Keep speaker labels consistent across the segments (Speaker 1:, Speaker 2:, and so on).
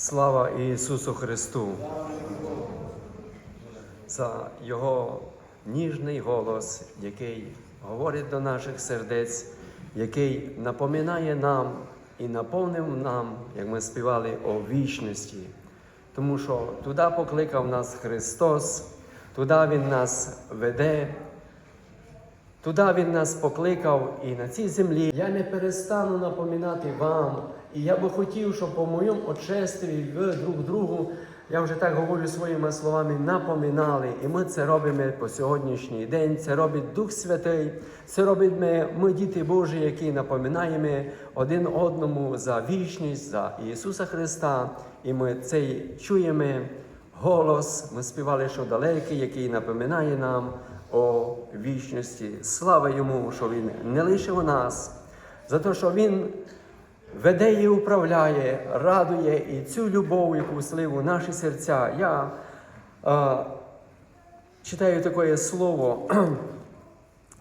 Speaker 1: Слава Ісусу Христу! За Його ніжний голос, який говорить до наших сердець, який напоминає нам і наповнив нам, як ми співали, о вічності. Тому що туди покликав нас Христос, туди Він нас веде, Туди Він нас покликав і на цій землі. Я не перестану напоминати вам. І я би хотів, щоб по моєму очестві друг другу, я вже так говорю своїми словами, напоминали. І ми це робимо по сьогоднішній день. Це робить Дух Святий, це робить ми, ми діти Божі, які напоминаємо один одному за вічність, за Ісуса Христа. І ми цей чуємо голос. Ми співали, що далекий, який напоминає нам о вічності. Слава йому, що Він не лишив нас, за те, що Він веде і управляє, радує і цю любов, яку слив у наші серця. Я е, читаю таке слово,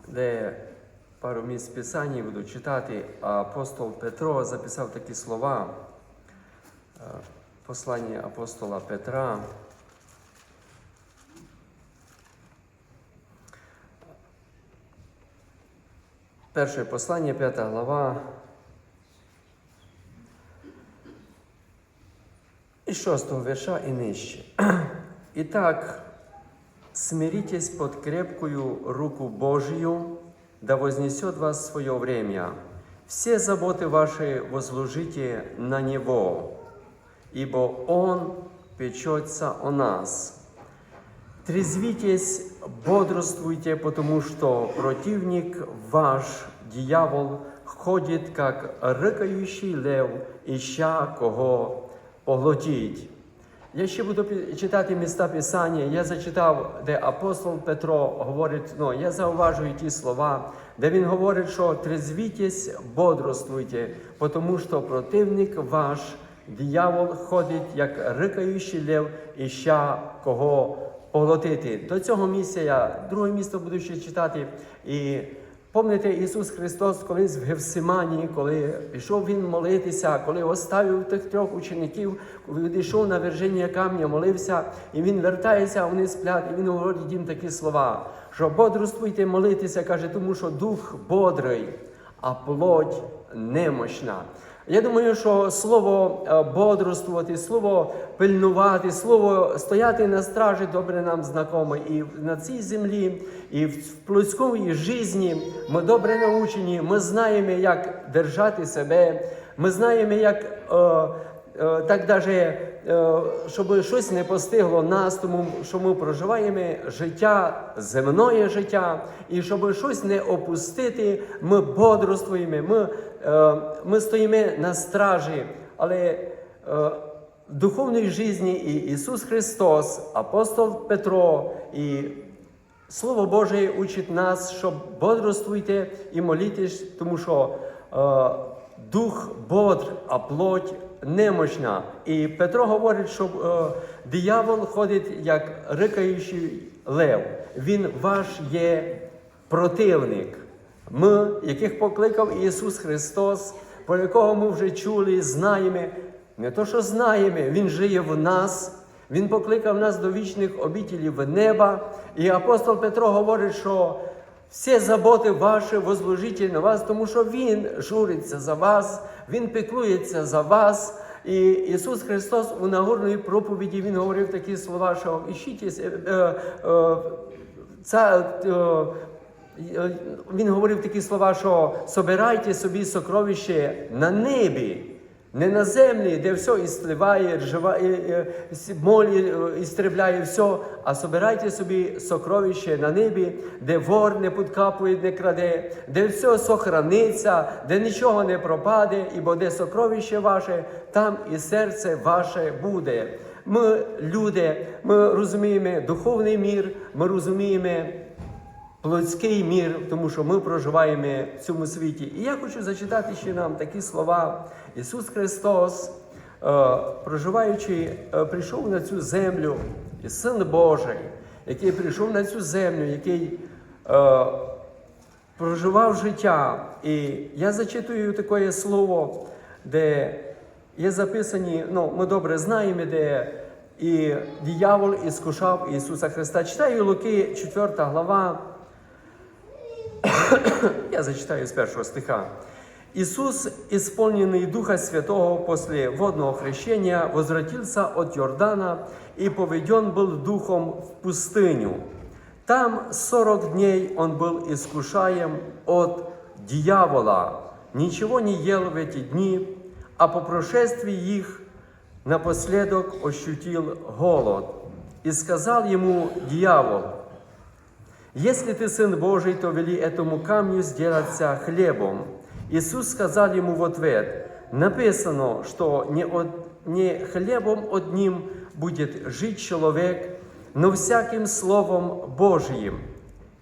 Speaker 1: де пару місць Писання буду читати, апостол Петро записав такі слова. Е, Послання апостола Петра. Перше послання, п'ята глава. І шостого вірша і нижче. Итак, смиритесь под крепкую руку Божию, да вознесет вас свое время. Все заботы ваши возложите на Него, ибо Он печется о нас. Трезвитесь, бодрствуйте, потому что противник ваш, дьявол, ходит, как рыкающий лев, ища кого поглотить. Я ще буду читати міста Писання. Я зачитав, де апостол Петро говорить, ну, я зауважую ті слова, де він говорить, що трезвітесь, бодрствуйте, тому що противник ваш, диявол, ходить, як рикаючий лев, іща кого поглотити. До цього місця я друге місто буду ще читати. І Пам'ятаєте, Ісус Христос колись в Гевсиманії, коли пішов Він молитися, коли оставив тих трьох учеників, коли відійшов на верження камня, молився, і Він вертається, а вони сплять, і Він говорить їм такі слова, що бодрствуйте молитися, каже, тому що дух бодрий, а плоть немощна. Я думаю, що слово е, бодрствувати, слово пильнувати, слово стояти на стражі добре нам знакоме. І на цій землі, і в плотській житті ми добре научені, ми знаємо, як держати себе, ми знаємо, як е, е, так даже, е, щоб щось не постигло нас, тому що ми проживаємо життя, земне життя, і щоб щось не опустити, ми бодрствуємо, ми, ми стоїмо на стражі, але е, в духовній житті і Ісус Христос, апостол Петро і Слово Боже учить нас, щоб бодрствуйте і молітесь, тому що е, дух бодр, а плоть немощна. І Петро говорить, що е, диявол ходить як рикаючий лев. Він ваш є противник. Ми, яких покликав Ісус Христос, про якого ми вже чули, знаємо. Не то, що знаємо, Він жиє в нас. Він покликав нас до вічних обітелів неба. І апостол Петро говорить, що всі заботи ваші возложите на вас, тому що Він журиться за вас, Він піклується за вас. І Ісус Христос у Нагорної проповіді Він говорив такі слова, що іщіть, е, е, е, ця, е, Він говорив такі слова, що собирайте собі сокровище на небі, не на землі, де все істливає, ржава, е, е, молі е, істребляє все, а собирайте собі сокровище на небі, де вор не подкапує, не краде, де все сохраниться, де нічого не пропаде, ібо де сокровище ваше, там і серце ваше буде. Ми люди, ми розуміємо духовний мір, ми розуміємо плотський мір, тому що ми проживаємо в цьому світі. І я хочу зачитати ще нам такі слова. Ісус Христос, е, проживаючи, е, прийшов на цю землю, і Син Божий, який прийшов на цю землю, який е, проживав життя. І я зачитую таке слово, де є записані, ну, ми добре знаємо, де і диявол іскушав Ісуса Христа. Читаю Луки, 4 глава. Я зачитаю з першого стиха. Иисус, исполненный Духа Святого после водного крещения, возвратился от Иордана и поведен был Духом в пустыню. Там сорок дней он был искушаем от дьявола. Ничего не ел в эти дни, а по прошествии их напоследок ощутил голод. И сказал ему дьявол, если ты сын Божий, то вели этому камню сделаться хлебом. Иисус сказал ему в ответ, написано, что не, от, не хлебом одним будет жить человек, но всяким словом Божьим.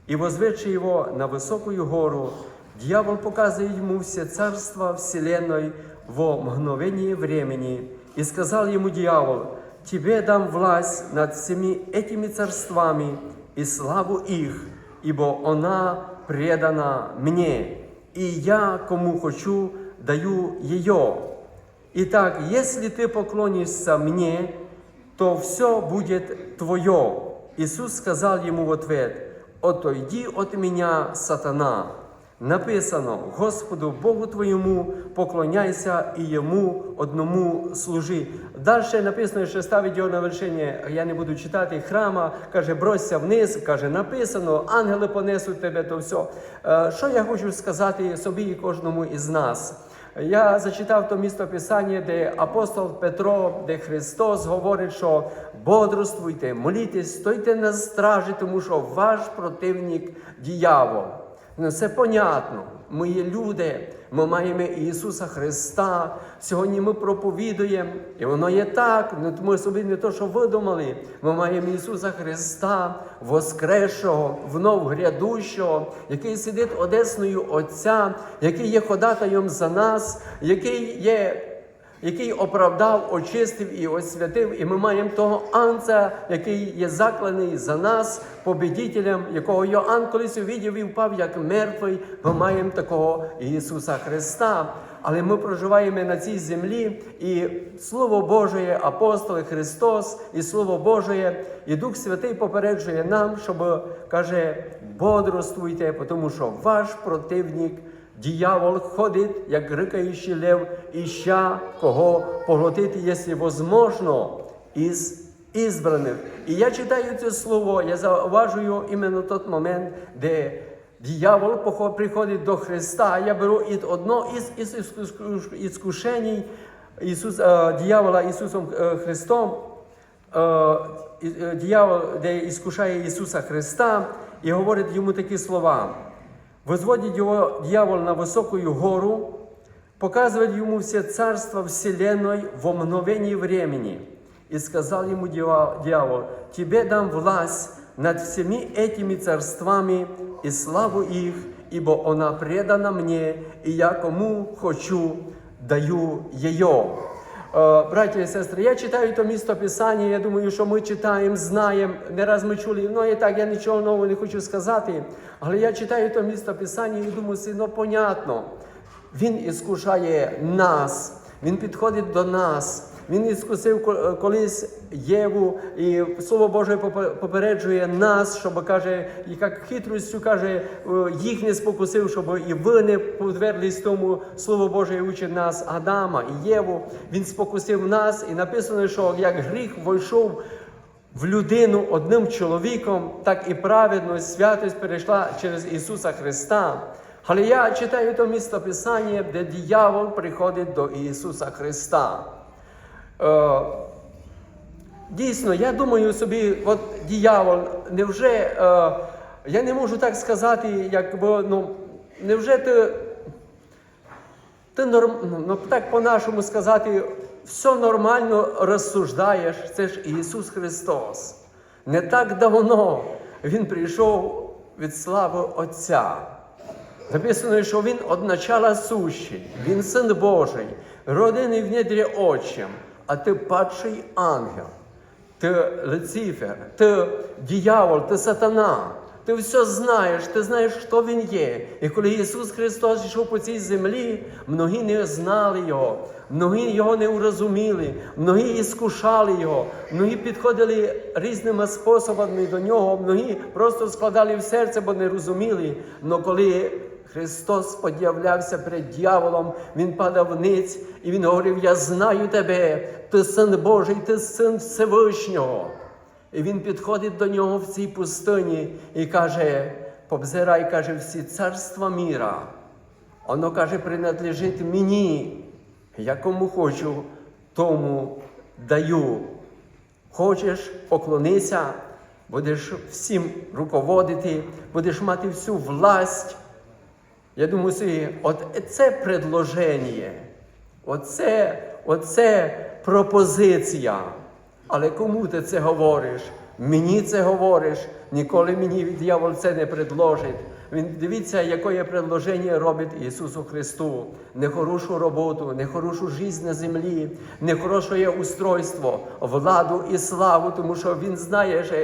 Speaker 1: И возведши его на высокую гору, дьявол показывает ему все царства вселенной во мгновение времени. И сказал ему дьявол, тебе дам власть над всеми этими царствами и славу их, ибо она предана мне, и я, кому хочу, даю ее. Итак, если ты поклонишься мне, то все будет твое. Иисус сказал ему в ответ, отойди от меня, сатана. Написано, Господу Богу твоєму поклоняйся і йому одному служи. Далі написано, що ставить його на вершині, я не буду читати, храма, каже, бросься вниз, каже, написано, ангели понесуть тебе, то все. Е, Що я хочу сказати собі і кожному із нас? Я зачитав то місто Писання, де апостол Петро, де Христос говорить, що бодрствуйте, молітесь, стойте на стражі, тому що ваш противник диявол. Ну, це понятно. Ми є люди, ми маємо Ісуса Христа. Сьогодні ми проповідуємо, і воно є так. Ну, ми собі не то, що видумали. Ми маємо Ісуса Христа, воскресшого, внов грядущого, який сидить одесною Отця, який є ходатаєм за нас, який є який оправдав, очистив і освятив, і ми маємо того анца, який є закланий за нас, победителем, якого Йоанн колись увидів і впав як мертвий. Ми маємо такого Ісуса Христа. Але ми проживаємо на цій землі, і Слово Боже, апостоли Христос, і Слово Боже, і Дух Святий попереджує нам, щоб каже, бодрствуйте, тому що ваш противник. Дьявол ходить, як рикаючий лев, іща кого поглотити, якщо возможно, із ізбраних. І я читаю це слово, я зауважую іменно той момент, де дьявол похо- приходить до Христа. Я беру і одно із, іскушень Ісус, е, дьявола Ісусом е, Христом, е, дьявол, де іскушає Ісуса Христа, і говорить йому такі слова Возводит его дьявол на высокую гору, показывает ему все царства вселенной во мгновении времени. И сказал ему дьява- дьявол, тебе дам власть над всеми этими царствами и славу их, ибо она предана мне, и я кому хочу даю ее. Браті і сестри, я читаю то місто Писання, я думаю, що ми читаємо, знаємо, не раз ми чули, ну і так, я нічого нового не хочу сказати, але я читаю то місто Писання і думаю, ну понятно, він іскушає нас, він підходить до нас. Він іскусив колись Єву, і Слово Боже попе- попереджує нас, щоб каже, і як хитростю каже, е, їх не спокусив, щоб і ви не подверглись тому Слово Боже учить нас Адама і Єву. Він спокусив нас, і написано, що як гріх войшов в людину одним чоловіком, так і праведність, святість перейшла через Ісуса Христа. Але я читаю то місто Писання, де диявол приходить до Ісуса Христа. Е, Дійсно, я думаю собі, от диявол, невже, е, я не можу так сказати, якби, ну, невже ти, ти норм, ну, так по-нашому сказати, все нормально розсуждаєш, це ж Ісус Христос. Не так давно Він прийшов від слави Отця. Написано, що він од начала сущий, він син Божий, родений в недрі отчим, а ти падший ангел, ти Люцифер, ти дьявол, ти сатана. Ти все знаєш, ти знаєш, хто Він є. І коли Ісус Христос йшов по цій землі, многі не знали Його, многі Його не урозуміли, многі іскушали Його, многі підходили різними способами до Нього, многі просто складали в серце, бо не розуміли. Но коли Христос под'являвся перед дьяволом, Він падав ниць, і Він говорив: Я знаю тебе, ти син Божий, ти син Всевишнього. І він підходить до нього в цій пустині і каже: побзирай, каже, всі царства міра. Воно каже, принадлежить мені. Я кому хочу, тому даю. Хочеш, поклонися, будеш всім руководити, будеш мати всю власть. Я думаю, собі, от це предложення, оце, оце пропозиція. Але кому ти це говориш? Мені це говориш, ніколи мені диявол це не предложить. Він дивіться, яке предложення робить Ісусу Христу. Нехорошу роботу, нехорошу життя на землі, нехороше устройство, владу і славу, тому що Він знає, що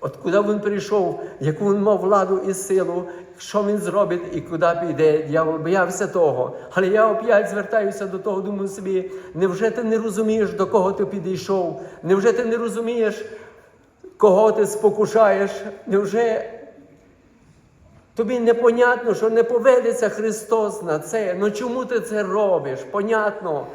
Speaker 1: От він прийшов, яку він мав владу і силу, що він зробить і куди піде. Я боявся того. Але я опять звертаюся до того, думаю собі, невже ти не розумієш, до кого ти підійшов? Невже ти не розумієш, кого ти спокушаєш? Невже тобі непонятно, що не поведеться Христос на це? Ну чому ти це робиш? Понятно.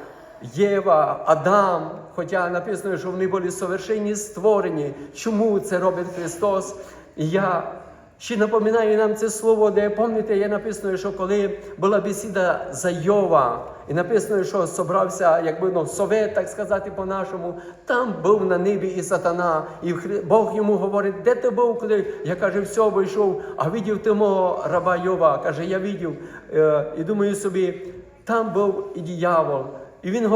Speaker 1: Єва, Адам, хоча написано, що вони були совершенні створені. Чому це робить Христос? І я ще напоминаю нам це слово, де пам'ятаєте, є написано, що коли була бесіда за Йова, і написано, що собрався, якби ну, совет, так сказати, по-нашому, там був на небі і сатана, і Бог йому говорить, де ти був, коли я каже, все обійшов, а видів ти мого раба Йова. Каже, я видів. Е, і думаю собі, там був і диявол. І він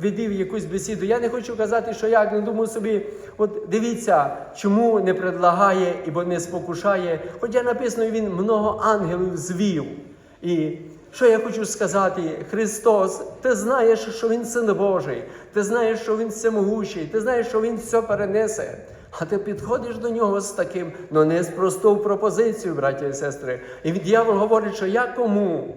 Speaker 1: ведів якусь бесіду. Я не хочу казати, що як, не думаю собі, от дивіться, чому не предлагає і не спокушає. Хоча написано, він много ангелів звів. І що я хочу сказати, Христос, ти знаєш, що Він син Божий, ти знаєш, що Він всемогущий, ти знаєш, що Він все перенесе. А ти підходиш до нього з таким, ну не з простою пропозицією, браття і сестри. І дьявол говорить, що я кому?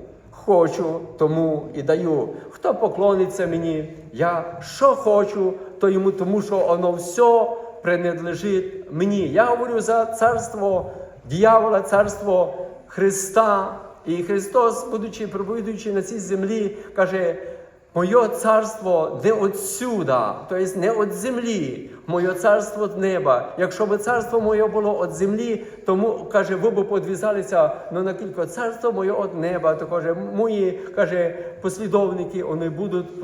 Speaker 1: Хочу, тому і даю. Хто поклониться мені, я що хочу, то йому, тому що воно все принадлежить мені. Я говорю за царство дьявола, царство Христа. І Христос, будучи проповідуючи на цій землі, каже: Моє царство не отсюда, тобто не від землі, моє царство від неба. Якщо б царство моє було від землі, тому каже, ви б подвізалися ну, на кілька царство моє від неба. То каже, мої каже, послідовники вони будуть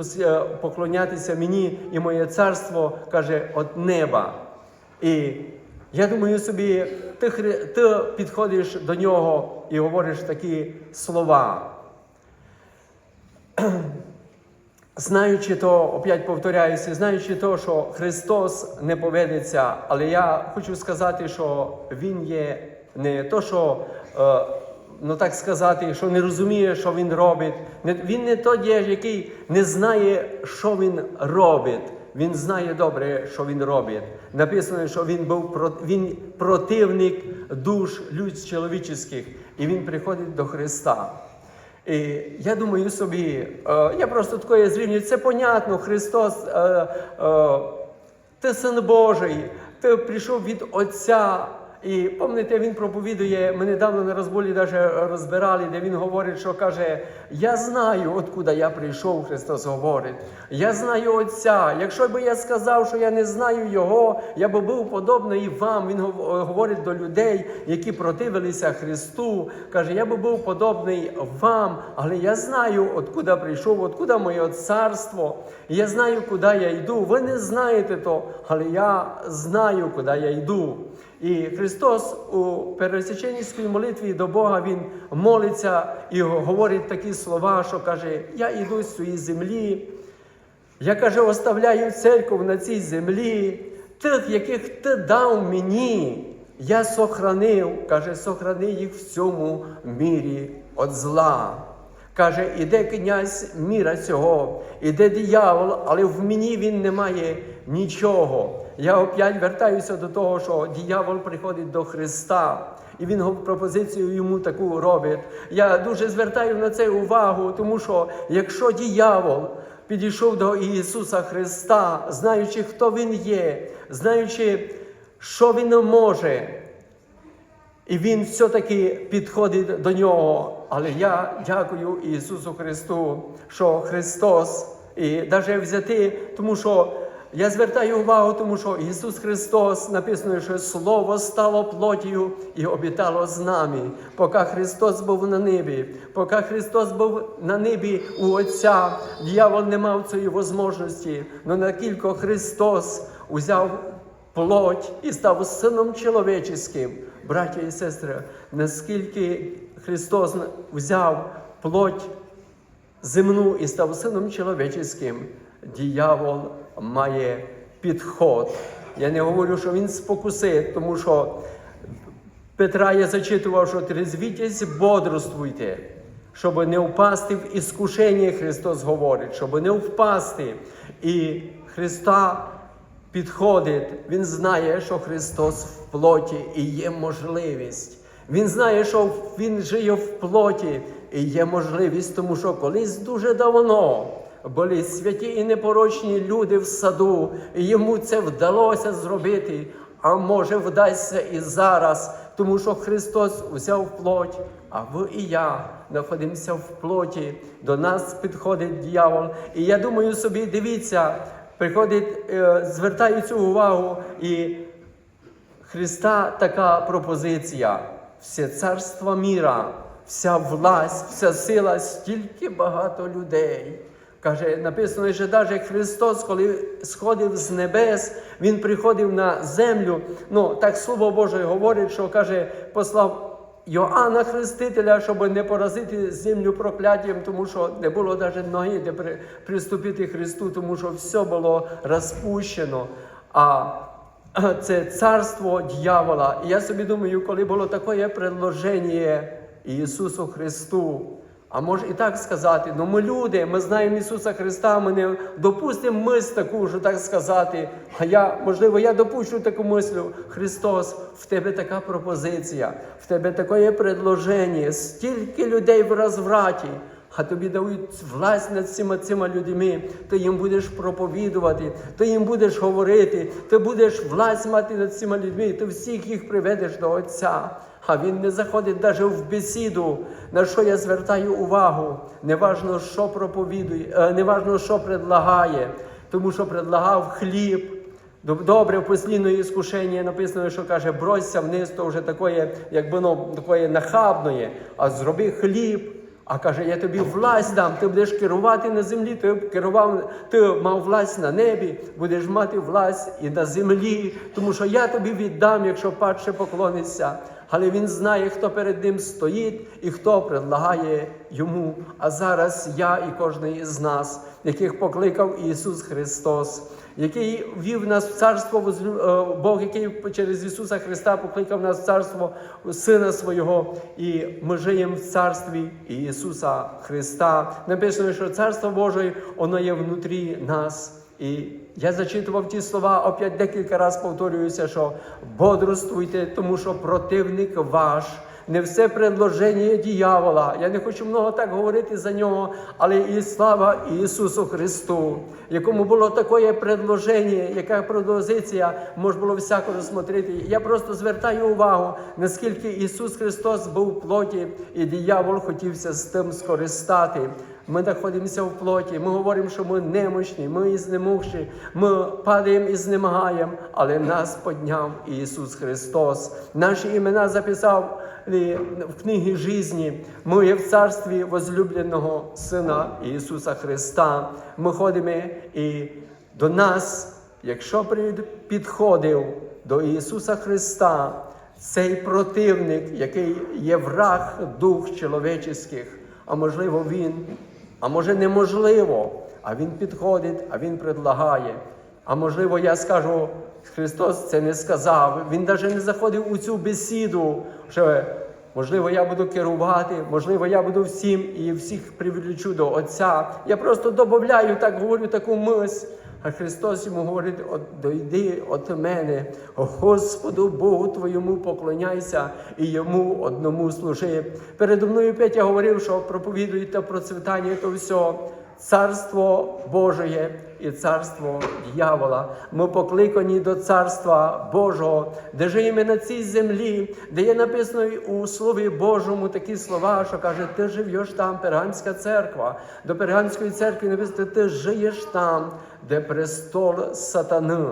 Speaker 1: поклонятися мені, і моє царство каже від неба. І я думаю собі, ти, ти підходиш до нього і говориш такі слова. Знаючи то, опять повторяюся, знаючи то, що Христос не поведеться, але я хочу сказати, що Він є не то, що, е, ну так сказати, що не розуміє, що Він робить. Він не той, який не знає, що Він робить. Він знає добре, що він робить. Написано, що він був він противник душ людь чоловічих, і він приходить до Христа. І я думаю собі, я просто таке звільнюю, це понятно, Христос, ти син Божий, ти прийшов від Отця. І пам'ятаєте, він проповідує, ми недавно на розболі навіть розбирали, де він говорить, що каже: Я знаю, откуда я прийшов, Христос говорить. Я знаю Отця. Якщо б я сказав, що я не знаю Його, я би був подобний вам. Він говорить до людей, які противилися Христу. Каже, я би був подобний вам, але я знаю, откуда прийшов, откуда моє царство. Я знаю, куди я йду. Ви не знаєте то, але я знаю, куди я йду. І Христос у пересеченській молитві до Бога Він молиться і говорить такі слова, що каже: Я йду з цієї землі, я каже, оставляю церкву на цій землі, тих, яких ти дав мені, я сохранив, каже, сохрани їх в цьому мірі від зла. Каже, іде князь міра цього, іде диявол, але в мені він не має нічого. Я опять вертаюся до того, що диявол приходить до Христа. І він пропозицію йому таку робить. Я дуже звертаю на це увагу, тому що якщо диявол підійшов до Ісуса Христа, знаючи, хто Він є, знаючи, що Він може, і Він все-таки підходить до нього. Але я дякую Ісусу Христу, що Христос, і навіть взяти, тому що я звертаю увагу, тому що Ісус Христос написано, що Слово стало плотію і обітало з нами. Поки Христос був на небі, поки Христос був на небі у Отця, дьявол не мав цієї можливості. Но накільки Христос узяв плоть і став сином чоловіческим. Браття і сестри, наскільки Христос взяв плоть земну і став сином чоловіческим, діявол має підход. Я не говорю, що він спокусить, тому що Петра я зачитував, що трезвітесь, бодрствуйте, щоб не впасти в іскушення, Христос говорить, щоб не впасти. І Христа підходить, Він знає, що Христос в плоті і є можливість. Він знає, що Він жиє в плоті і є можливість, тому що колись дуже давно були святі і непорочні люди в саду, і йому це вдалося зробити. А може вдасться і зараз, тому що Христос взяв плоть, а ви і я знаходимося в плоті. До нас підходить дьявол. І я думаю собі, дивіться, приходить, е, звертаю цю увагу, і Христа така пропозиція. Все царство міра, вся власть, вся сила, стільки багато людей. Каже, написано, що навіть Христос, коли сходив з небес, Він приходив на землю. Ну, так Слово Боже говорить, що каже, послав Йоанна Хрестителя, щоб не поразити землю прокляттям, тому що не було навіть ноги, де приступити Христу, тому що все було розпущено. А це царство дьявола. І я собі думаю, коли було таке предложення Ісусу Христу, а може і так сказати, ну ми люди, ми знаємо Ісуса Христа, ми не допустимо мисль таку, що так сказати. А я, можливо, я допущу таку мислю. Христос, в тебе така пропозиція, в тебе таке предложення, стільки людей в розвраті. А тобі дають власть над всіма цими людьми, ти їм будеш проповідувати, ти їм будеш говорити, ти будеш власть мати над цими людьми, ти всіх їх приведеш до Отця. А він не заходить навіть в бесіду, на що я звертаю увагу. Неважно, що проповідує, е, неважно, що предлагає, тому що предлагав хліб. Добре, в послідної іскушення написано, що каже, бросься вниз, то вже таке, як воно таке нахабне, а зроби хліб. А каже, я тобі власть дам, ти будеш керувати на землі, ти керував, ти мав власть на небі, будеш мати власть і на землі, тому що я тобі віддам, якщо падше поклонишся. Але він знає, хто перед ним стоїть і хто предлагає йому. А зараз я і кожен із нас, яких покликав Ісус Христос, який вів нас в царство е, Бог, який через Ісуса Христа покликав нас в царство Сина Свого, і ми живемо в царстві Ісуса Христа. Написано, що Царство Боже, воно є внутрі нас. І я зачитував ті слова, опять декілька разів повторююся, що бодрствуйте, тому що противник ваш. Не все предложення діявола. Я не хочу много так говорити за нього, але і слава Ісусу Христу, якому було таке предложення, яка пропозиція можна було всяко розсмотрити. Я просто звертаю увагу, наскільки Ісус Христос був в плоті, і диявол хотівся з тим скористати. Ми знаходимося в плоті, ми говоримо, що ми немощні, ми знемогші, ми падаємо і знемагаємо, але нас підняв Ісус Христос. Наші імена записав в книгі житті. Ми є в царстві возлюбленого Сина Ісуса Христа. Ми ходимо і до нас, якщо підходив до Ісуса Христа, цей противник, який є враг дух чоловічих, а можливо, він, а може неможливо, а він підходить, а він предлагає. А можливо, я скажу, Христос це не сказав. Він навіть не заходив у цю бесіду, що Можливо, я буду керувати, можливо, я буду всім і всіх привлечу до Отця. Я просто додаю, так говорю таку мисль. А Христос йому говорить: «От дойди от мене, Господу Богу твоєму поклоняйся і йому одному служи. Передо мною п'ять я говорив, що проповідують та процвітання то все. Царство Божеє і царство дьявола. Ми покликані до царства Божого, де живемо на цій землі, де є написано у Слові Божому такі слова, що каже, ти живеш там, пергамська церква. До пергамської церкви написано, ти живеш там, де престол сатани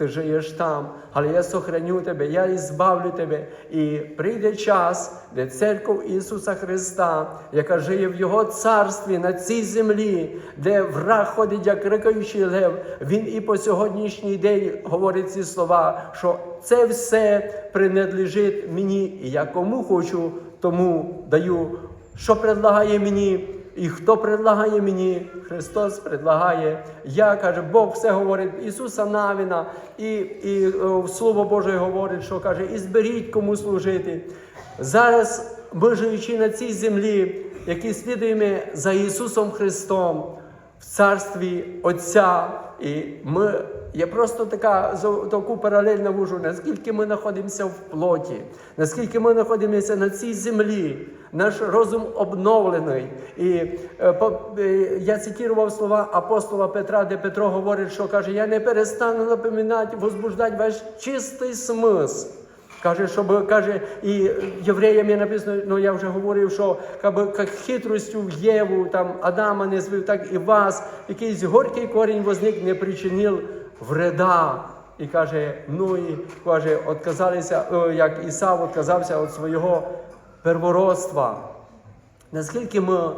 Speaker 1: ти живеш там, але я сохраню тебе, я ізбавлю тебе. І прийде час, де церква Ісуса Христа, яка живе в Його царстві на цій землі, де враг ходить, як рикаючий лев, він і по сьогоднішній день говорить ці слова, що це все принадлежить мені, і я кому хочу, тому даю, що предлагає мені. І хто предлагає мені? Христос предлагає. Я каже, Бог все говорить Ісуса Навіна, і і о, Слово Боже говорить, що каже, і зберіть кому служити. Зараз ми живучи на цій землі, які слідуємо за Ісусом Христом в царстві Отця. І ми, я просто така таку паралель навожу, наскільки ми знаходимося в плоті, наскільки ми знаходимося на цій землі, наш розум обновлений. І е, е, я цитував слова апостола Петра, де Петро говорить, що каже: Я не перестану напоминати, возбуждати ваш чистий смисл. Каже, щоб каже, і євреям написано, ну я вже говорив, що як хитростю Єву, там Адама не звив, так і вас, якийсь горький корінь возник, не причинив вреда. І каже, ну і каже, отказалися, як Ісав відказався від свого первородства. Наскільки ми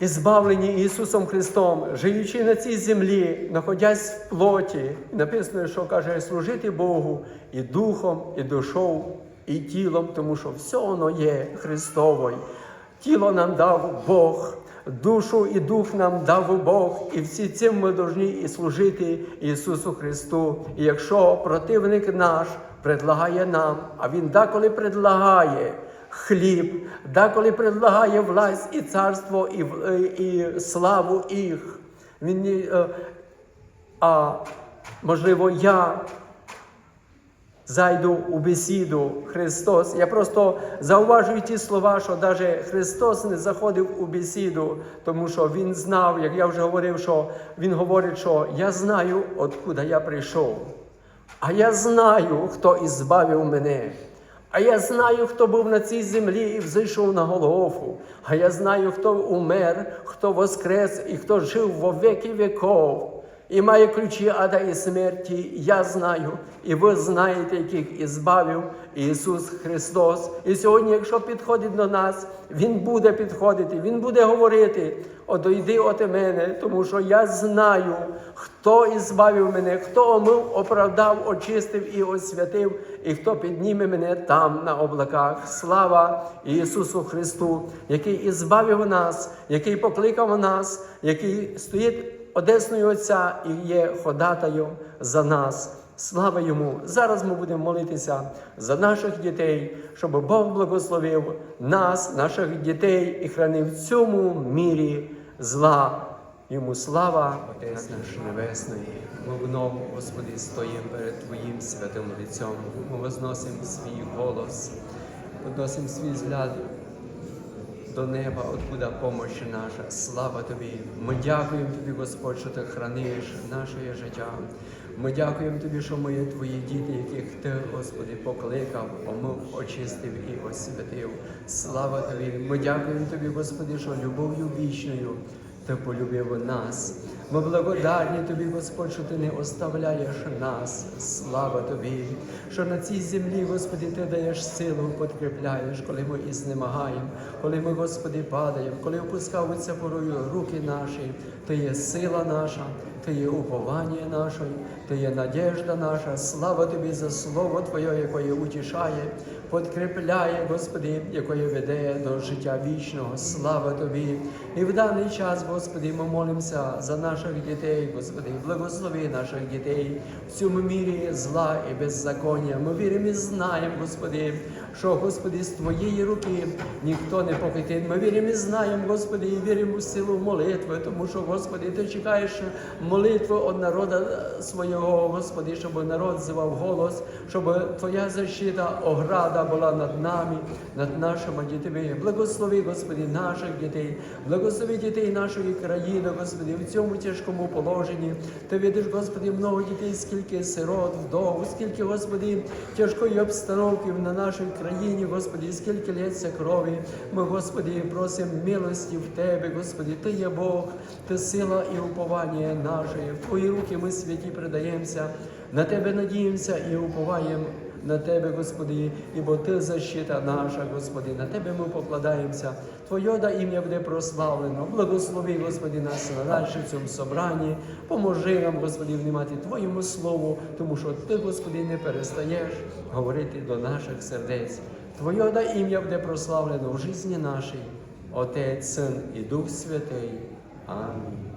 Speaker 1: і збавлені Ісусом Христом, живучи на цій землі, знаходясь в плоті, написано, що каже, служити Богу і духом, і душою, і тілом, тому що все воно є Христовою. Тіло нам дав Бог, душу і дух нам дав Бог, і всі цим ми повинні і служити Ісусу Христу. І якщо противник наш предлагає нам, а Він деколи предлагає хліб, деколи предлагає власть і царство, і, е, і славу їх. Він, е, а можливо, я зайду у бесіду Христос. Я просто зауважую ті слова, що навіть Христос не заходив у бесіду, тому що Він знав, як я вже говорив, що Він говорить, що я знаю, откуда я прийшов. А я знаю, хто ізбавив мене. А я знаю, хто був на цій землі і взійшов на Голгофу. А я знаю, хто умер, хто воскрес і хто жив во веки веков. І має ключі ада і смерті. Я знаю, і ви знаєте, яких ізбавив Ісус Христос. І сьогодні, якщо підходить до нас, Він буде підходити, Він буде говорити: одойди от мене, тому що я знаю, хто ізбавив мене, хто омив, оправдав, очистив і освятив, і хто підніме мене там на облаках. Слава Ісусу Христу, який ізбавив нас, який покликав нас, який стоїть Одесною Отця і є ходатаєм за нас. Слава йому! Зараз ми будемо молитися за наших дітей, щоб Бог благословив нас, наших дітей і хранив в цьому мірі зла. Йому слава, Отець наш Небесний. Ми вновь, Господи, стоїмо перед Твоїм святим лицем. Ми возносимо свій голос, возносимо свій взгляд до неба, откуда помощь наша. Слава Тобі. Ми дякуємо Тобі, Господь, що Ти храниш наше життя. Ми дякуємо Тобі, що ми є Твої діти, яких Ти, Господи, покликав, помив, очистив і освятив. Слава Тобі. Ми дякуємо Тобі, Господи, що любов'ю вічною Ти полюбив нас. Ми благодарні Тобі, Господь, що Ти не оставляєш нас. Слава Тобі, що на цій землі, Господи, Ти даєш силу, підкріпляєш, коли ми і знемагаємо, коли ми, Господи, падаємо, коли опускаються порою руки наші, Ти є сила наша, Ти є уповання наше, Ти є надежда наша. Слава Тобі за Слово Твоє, яке утішає, підкріпляє, Господи, якої веде до життя вічного. Слава Тобі. І в даний час, Господи, ми молимося за наших дітей, Господи, благослови наших дітей в цьому мірі зла і беззаконня. Ми віримо і знаємо, Господи, що, Господи, з Твоєї руки ніхто не похитить. Ми віримо і знаємо, Господи, і віримо в силу молитви, тому що, Господи, Ти чекаєш молитву від народу свого, Господи, щоб народ звав голос, щоб Твоя защита, ограда була над нами, над нашими дітьми. Благослови, Господи, наших дітей, благослови дітей нашої країни, Господи, в цьому тяжкому положенні. Ти видиш, Господи, много дітей, скільки сирот, вдов, скільки, Господи, тяжкої обстановки на нашій країні, Господи, скільки лється крові. Ми, Господи, просимо милості в Тебе, Господи, Ти є Бог, Ти сила і уповання наше. В Твої руки ми святі придаємося, на Тебе надіємося і уповаємо на Тебе, Господи, ібо Ти защита наша, Господи, на Тебе ми покладаємося. Твоє да ім'я буде прославлено. Благослови, Господи, нас надальше в цьому собранні. Поможи нам, Господи, внімати Твоєму Слову, тому що Ти, Господи, не перестаєш говорити до наших сердець. Твоє да ім'я буде прославлено в житті нашій. Отець, Син і Дух Святий. Амінь.